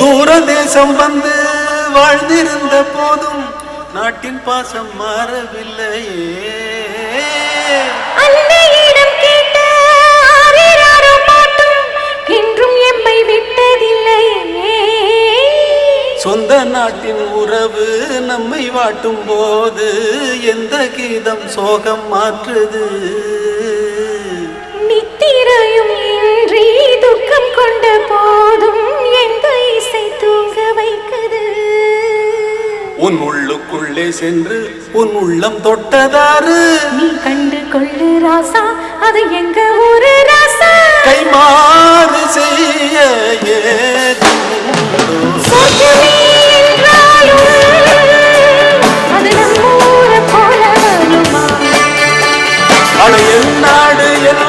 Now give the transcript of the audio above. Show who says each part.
Speaker 1: தூர தேசம் வந்து வாழ்ந்திருந்த போதும் நாட்டின் பாசம் மாறவில்லையே. சொந்த நாட்டின் உறவு நம்மை வாட்டும் போது எந்த கீதம் சோகம் மாற்றுது? உன் உள்ளுக்குள்ளே சென்று உன் உள்ளம் தொட்டதாறு.
Speaker 2: நீ கண்டு கொள்ளு ராசா அது எங்க ஊரு ராசா?
Speaker 1: கைமாறு செய்ய அது நம்ம ஊரை போல நாடு என்